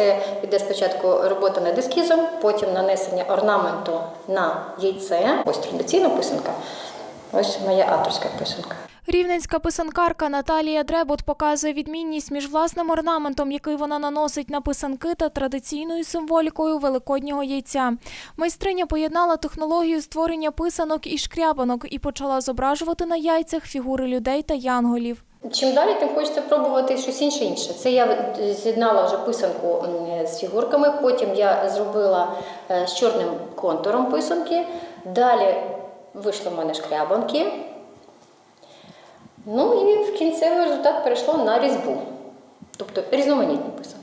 Це йде спочатку робота над ескізом, потім нанесення орнаменту на яйце. Ось традиційна писанка. Ось моя авторська писанка. Рівненська писанкарка Наталія Дребот показує відмінність між власним орнаментом, який вона наносить на писанки, та традиційною символікою великоднього яйця. Майстриня поєднала технологію створення писанок і шкрябанок і почала зображувати на яйцях фігури людей та янголів. Чим далі, тим хочеться пробувати щось інше інше. Це я з'єднала вже писанку з фігурками, потім я зробила е, з чорним контуром писанки. Далі вийшли в мене шкрябанки. Ну і в кінцевий результат перейшло на різьбу, тобто різноманітні писанки.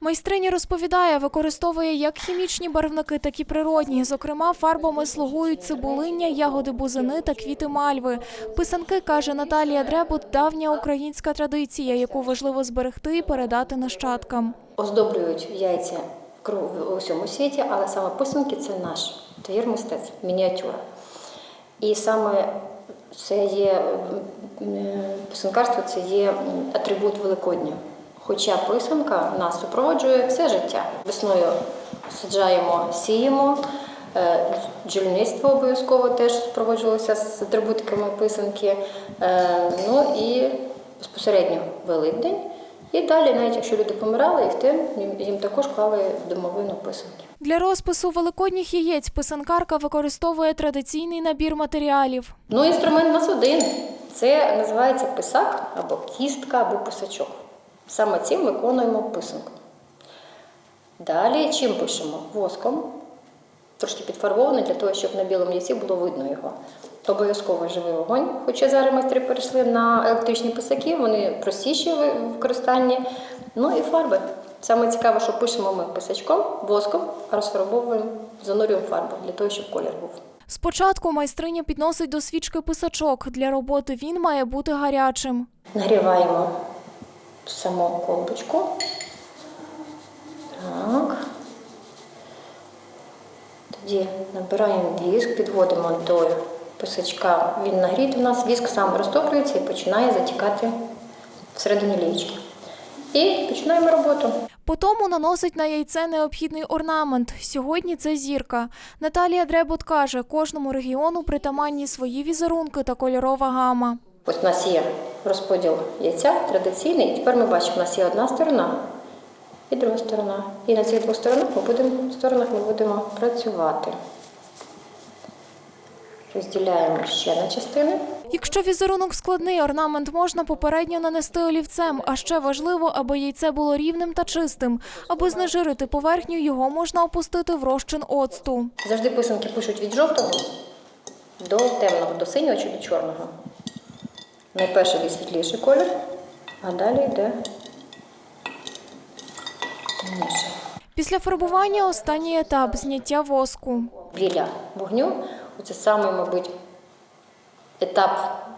Майстриня розповідає, використовує як хімічні барвники, так і природні. Зокрема, фарбами слугують цибулиння, ягоди бузини та квіти мальви. Писанки, каже Наталія Дребут, давня українська традиція, яку важливо зберегти і передати нащадкам. Оздоблюють яйця кру- у всьому світі, але саме писанки це наш твір мистецтв, мініатюра. І саме це є е, писанкарство, це є атрибут Великодня. Хоча писанка нас супроводжує все життя. Весною саджаємо, сіємо. е, обов'язково теж супроводжувалося з атрибутиками писанки. Е, Ну і безпосередньо Великдень. І далі, навіть якщо люди помирали, їх тим їм, також клали домовину писанки. Для розпису великодніх яєць писанкарка використовує традиційний набір матеріалів. Ну, інструмент у нас один. Це називається писак або кістка, або писачок. Саме цим виконуємо писанку. Далі чим пишемо? Воском, трошки підфарбований для того, щоб на білому яйці було видно його. Обов'язково живий вогонь. Хоча зараз майстри перейшли на електричні писаки, вони простіші в використанні. Ну і фарби. Саме цікаве, що пишемо ми писачком, воском, а розфарбовуємо, занурюємо фарбу для того, щоб колір був. Спочатку майстриня підносить до свічки писачок. Для роботи він має бути гарячим. Нагріваємо саму колбочку. Тоді набираємо віск, підводимо до писачка. Він нагріт у нас, віск сам розтоплюється і починає затікати всередині лієчки. І починаємо роботу. Потому наносить на яйце необхідний орнамент. Сьогодні це зірка. Наталія Дребут каже, кожному регіону притаманні свої візерунки та кольорова гама. Ось у нас є розподіл яйця традиційний. І тепер ми бачимо, у нас є одна сторона і друга сторона. І на цих двох сторонах ми будемо, сторонах ми будемо працювати. Розділяємо ще на частини. Якщо візерунок складний, орнамент можна попередньо нанести олівцем, а ще важливо, аби яйце було рівним та чистим. Аби знежирити поверхню, його можна опустити в розчин оцту. Завжди писанки пишуть від жовтого до темного, до синього чи до чорного. Найперше найсвітліший колір, а далі йде темніший. Після фарбування останній етап зняття воску. біля вогню. Це саме, мабуть, етап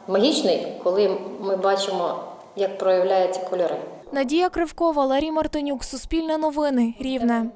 магічний, коли ми бачимо, як проявляються кольори. Надія Кривкова, Ларі Мартинюк, Суспільне новини, Рівне.